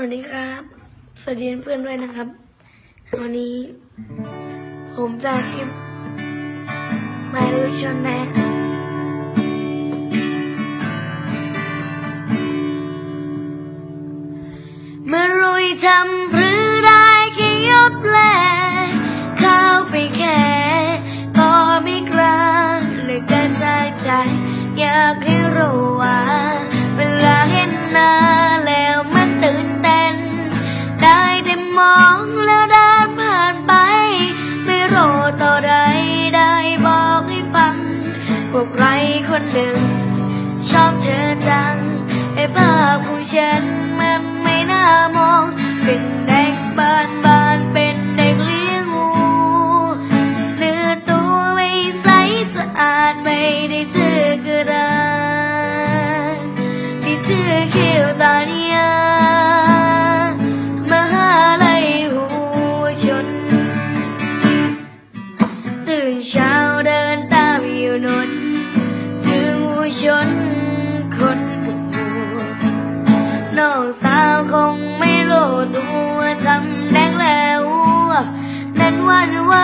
วัสดีครับ สวัสดีเพื่อนด้วยนะครับ วันนี้ผมจะคลิปมาดูชนแนะเมื่อรวยทำหรือได้แค่ยบแลเข้าไปแค่ก็ไม่กล้าเลยกระจายใจ อยากให้รู้ว่า เวลาเห็นหน้า วกใครคนหนึ่ง ชอบเธอจัง ไอ้ภาพของฉันมันไม่น่ามอง เป็นเด็กบ้านบ้านเป็นเด็กเลี้ยงงูเนื้อตัวไม่ใสสะอาดไม่ได้เจอกระดานได้เจอเขียวตาเนียมหาลัยหัวชนตื่นเช้า น้องสาวคงไม่รู้ตัวทำแดงแล้วนั้นวันไหว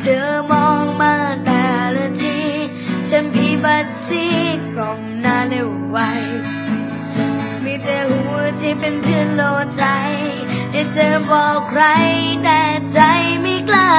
เธอมองมาแต่ละที ฉันพีบัสซีกล่อมหน้าเร็วไวมีแต่หัวที่เป็นเพื่อนโลดใจให้เธอบอกใครแต่ใจไม่กล้า